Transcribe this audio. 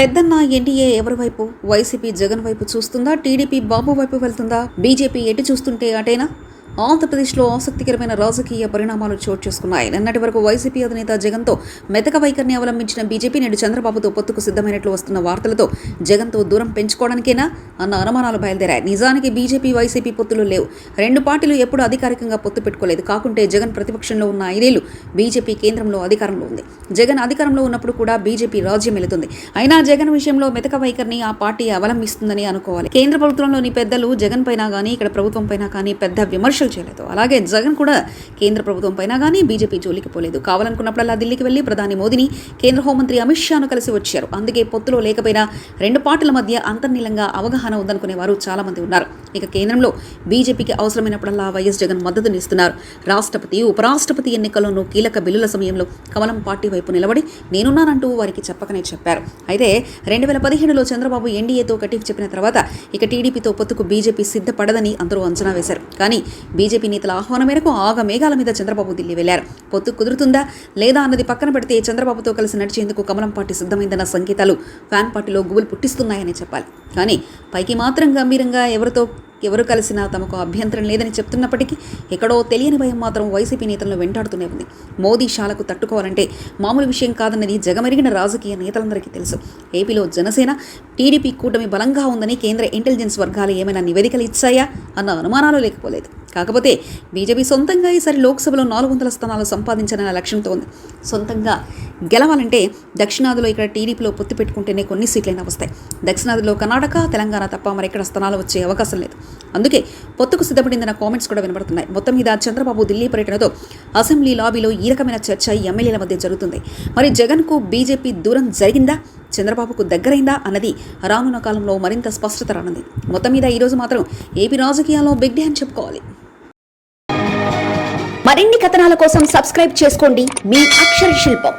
పెద్దన్న NDA ఎవరి వైపు? YCP Jagan వైపు చూస్తుందా? టీడీపీ బాబు వైపు వెళ్తుందా? బీజేపీ ఎటు చూస్తుంటే అటేనా? ఆంధ్రప్రదేశ్లో ఆసక్తికరమైన రాజకీయ పరిణామాలు చోటు చేసుకున్నాయి. నిన్నటి వరకు వైసీపీ అధినేత జగన్తో మెతక వైఖరిని అవలంబించిన బీజేపీ నేడు చంద్రబాబుతో పొత్తుకు సిద్ధమైనట్లు వస్తున్న వార్తలతో జగన్తో దూరం పెంచుకోవడానికేనా అన్న అనుమానాలు బయలుదేరాయి. నిజానికి బీజేపీ వైసీపీ పొత్తులు లేవు. రెండు పార్టీలు ఎప్పుడూ అధికారికంగా పొత్తు పెట్టుకోలేదు. కాకుంటే జగన్ ప్రతిపక్షంలో ఉన్న ఐదేళ్ళు బీజేపీ కేంద్రంలో అధికారంలో ఉంది. జగన్ అధికారంలో ఉన్నప్పుడు కూడా బీజేపీ రాజ్యం వెళుతుంది. అయినా జగన్ విషయంలో మెతక వైఖరిని ఆ పార్టీ అవలంబిస్తుందని అనుకోవాలి. కేంద్ర ప్రభుత్వంలోని పెద్దలు జగన్ పైన కానీ ఇక్కడ ప్రభుత్వం పైన కానీ పెద్ద విమర్శలు చేయలేదు. అలాగే జగన్ కూడా కేంద్ర ప్రభుత్వం పైన కానీ బీజేపీ జోలికి పోలేదు. కావాలనుకున్నప్పుడల్లా ఢిల్లీకి వెళ్ళి ప్రధాని మోదీని కేంద్ర హోంమంత్రి అమిత్ షాను కలిసి వచ్చారు. అందుకే పొత్తులో లేకపోయినా రెండు పార్టీల మధ్య అంతర్నీలంగా అవగాహన ఉందనుకునేవారు వారు చాలామంది ఉన్నారు. ఇక కేంద్రంలో బీజేపీకి అవసరమైనప్పుడల్లా వైఎస్ జగన్ మద్దతునిస్తున్నారు రాష్ట్రపతి ఉపరాష్ట్రపతి ఎన్నికల్లోనూ కీలక బిల్లుల సమయంలో కమలం పార్టీ వైపు నిలబడి నేనున్నానంటూ వారికి చెప్పకనే చెప్పారు. అయితే రెండు వేల పదిహేడులో చంద్రబాబు ఎన్డీఏతో కటిఫ్ చెప్పిన తర్వాత ఇక టీడీపీతో పొత్తుకు బీజేపీ సిద్ధపడదని అందరూ అంచనా వేశారు. కానీ బీజేపీ నేతల ఆహ్వానం మేరకు ఆగ మేఘాల మీద చంద్రబాబు ఢిల్లీ వెళ్ళారు. పొత్తు కుదురుతుందా లేదా అన్నది పక్కన పెడితే చంద్రబాబుతో కలిసి నడిచేందుకు కమలం పార్టీ సిద్ధమైందన్న సంకేతాలు ఫ్యాన్ పార్టీలో గుబులు పుట్టిస్తున్నాయని చెప్పాలి. కానీ పైకి మాత్రం గంభీరంగా ఎవరితో ఎవరు కలిసినా తమకు అభ్యంతరం లేదని చెప్తున్నప్పటికీ ఎక్కడో తెలియని భయం మాత్రం వైసీపీ నేతలను వెంటాడుతూనే ఉంది. మోదీ షాలకు తట్టుకోవాలంటే మామూలు విషయం కాదన్నది జగమెరిగిన రాజకీయ నేతలందరికీ తెలుసు. ఏపీలో జనసేన టీడీపీ కూటమి బలంగా ఉందని కేంద్ర ఇంటెలిజెన్స్ వర్గాలు ఏమైనా నివేదికలు ఇచ్చాయా అన్న అనుమానాలు లేకపోలేదు. కాకపోతే బీజేపీ సొంతంగా ఈసారి లోక్సభలో నాలుగు వందల స్థానాలు సంపాదించాలన్న లక్ష్యంతో ఉంది. సొంతంగా గెలవాలంటే దక్షిణాదిలో ఇక్కడ టీడీపీలో పొత్తు పెట్టుకుంటేనే కొన్ని సీట్లైనా వస్తాయి. దక్షిణాదిలో కర్ణాటక తెలంగాణ తప్ప మరెక్కడ స్థానాలు వచ్చే అవకాశం లేదు. అందుకే పొత్తుకు సిద్ధపడిందన్న కామెంట్స్ కూడా వినబడుతున్నాయి. మొత్తం మీద చంద్రబాబు ఢిల్లీ పర్యటనతో అసెంబ్లీ లాబీలో ఈ రకమైన చర్చ ఎమ్మెల్యేల మధ్య జరుగుతుంది. మరి జగన్కు బీజేపీ దూరం జరిగిందా? చంద్రబాబుకు దగ్గరైందా? అన్నది రానున్న కాలంలో మరింత స్పష్టత రానుంది. మొత్తం మీద ఈరోజు మాత్రం ఏపీ రాజకీయాల్లో బిగ్ డే అని చెప్పుకోవాలి. మరిన్ని కథనాల కోసం సబ్స్క్రైబ్ చేసుకోండి. మీ అక్షర శిల్పం.